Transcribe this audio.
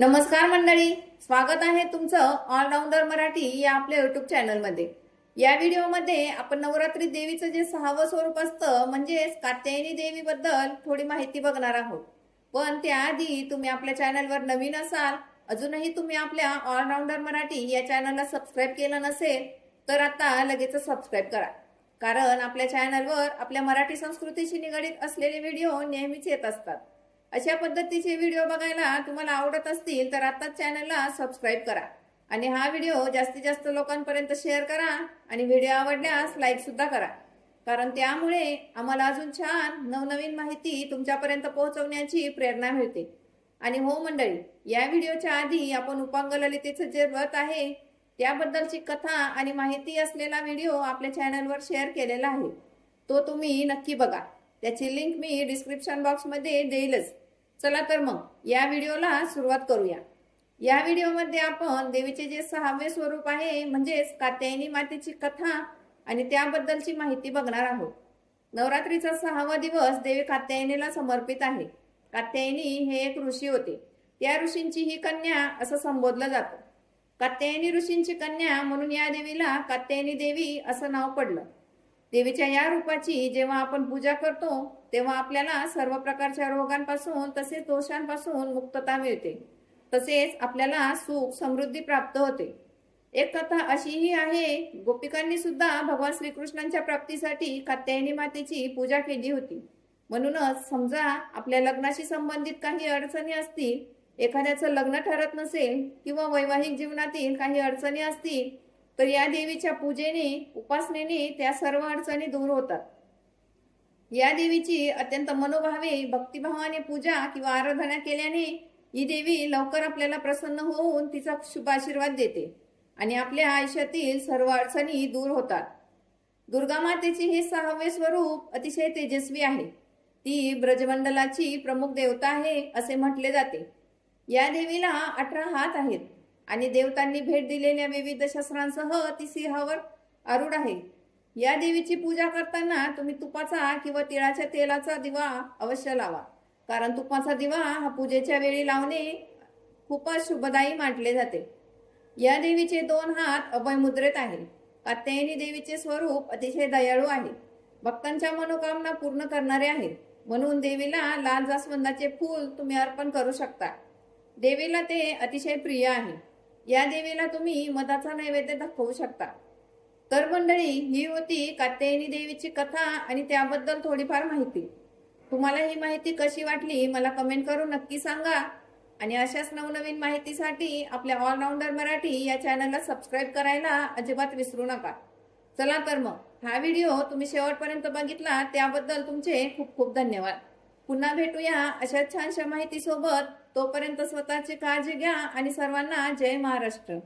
नमस्कार मंडळी स्वागत आहे तुमचं ऑलराऊंडर मराठी या आपल्या युट्यूब चॅनलमध्ये या व्हिडिओमध्ये आपण नवरात्री देवीचं जे सहावं स्वरूप असतं म्हणजेच कात्यायनी देवीबद्दल थोडी माहिती बघणार आहोत. पण त्याआधी तुम्ही आपल्या चॅनलवर नवीन असाल अजूनही तुम्ही आपल्या ऑलराऊंडर मराठी या चॅनलला सबस्क्राईब केलं नसेल तर आता लगेच सबस्क्राईब करा. कारण आपल्या चॅनलवर आपल्या मराठी संस्कृतीशी निगडीत असलेले व्हिडिओ नेहमीच येत असतात. अशा पद्धतीचे व्हिडिओ बघायला तुम्हाला आवडत असतील तर आत्ताच चॅनलला सबस्क्राईब करा. आणि हा व्हिडिओ जास्तीत जास्त लोकांपर्यंत शेअर करा आणि व्हिडिओ आवडल्यास लाईकसुद्धा करा. कारण त्यामुळे आम्हाला अजून छान नवनवीन माहिती तुमच्यापर्यंत पोहोचवण्याची प्रेरणा मिळते. आणि हो मंडळी या व्हिडिओच्या आधी आपण उपांग ललितेचं जे व्रत आहे त्याबद्दलची कथा आणि माहिती असलेला व्हिडिओ आपल्या चॅनलवर शेअर केलेला आहे. तो तुम्ही नक्की बघा. त्याची लिंक मी डिस्क्रिप्शन बॉक्समध्ये देईलच. चला तर मग या व्हिडिओला सुरुवात करूया. या व्हिडिओमध्ये आपण देवीचे जे सहावे स्वरूप आहे म्हणजेच कात्यायनी मातेची कथा आणि त्याबद्दलची माहिती बघणार आहोत. नवरात्रीचा सहावा दिवस देवी कात्यायनीला समर्पित आहे. कात्यायनी हे एक ऋषी होते. त्या ऋषींची ही कन्या असं संबोधलं जातं. कात्यायनी ऋषींची कन्या म्हणून या देवीला कात्यायनी देवी असं नाव पडलं. देवीच्या या रूपाची जेव्हा आपण पूजा करतो तेव्हा आपल्याला सर्व प्रकारच्या रोगांपासून तसेच दोषांपासून मुक्तता मिळते. तसेच आपल्याला सुख समृद्धी प्राप्त होते. एक कथा अशीही आहे गोपिकांनी सुद्धा भगवान श्रीकृष्णांच्या प्राप्तीसाठी कात्यायनी मातेची पूजा केली होती. म्हणूनच समजा आपल्या लग्नाशी संबंधित काही अडचणी असतील एखाद्याचं लग्न ठरत नसेल किंवा वैवाहिक जीवनातील काही अडचणी असतील तर या देवीच्या पूजेने उपासनेने त्या सर्व अडचणी दूर होतात. या देवीची अत्यंत मनोभावे भक्तिभावाने पूजा किंवा आराधना केल्याने ही देवी लवकर आपल्याला प्रसन्न होऊन तिचा शुभ आशीर्वाद देते आणि आपल्या आयुष्यातील सर्व अडचणी दूर होतात. दुर्गा मातेचे हे सहावे स्वरूप अतिशय तेजस्वी आहे. ती ब्रजमंडलाची प्रमुख देवता आहे असे म्हटले जाते. या देवीला अठरा हात आहेत आणि देवतांनी भेट दिलेल्या विविध शस्त्रांसह ती सिंहावर आरूढ आहे. या देवीची पूजा करताना तुम्ही तुपाचा किंवा तिळाच्या तेलाचा दिवा अवश्य लावा. कारण तुपाचा दिवा हा पूजेच्या वेळी लावणे खूपच शुभदायी मानले जाते. या देवीचे दोन हात अभय मुद्रेत आहे कात्यायनी देवीचे स्वरूप अतिशय दयाळू आहे. भक्तांच्या मनोकामना पूर्ण करणारे आहे म्हणून देवीला लाल जास्वंदाचे फूल तुम्ही अर्पण करू शकता. देवीला ते अतिशय प्रिय आहे. या देवीला तुम्ही मधाचा नैवेद्य दाखवू शकता. तर मंडळी ही होती कात्यायनी देवीची कथा आणि त्याबद्दल थोडीफार माहिती. तुम्हाला ही माहिती कशी वाटली मला कमेंट करून नक्की सांगा. आणि अशाच नवनवीन माहितीसाठी आपल्या ऑलराऊंडर मराठी या चॅनलला सबस्क्राईब करायला अजिबात विसरू नका. चला तर मग हा व्हिडिओ तुम्ही शेवटपर्यंत बघितला त्याबद्दल तुमचे खूप खूप धन्यवाद. पुन्हा भेटूया अशा छानशा माहितीसोबत. तोपर्यंत स्वतःची काळजी घ्या आणि सर्वांना जय महाराष्ट्र.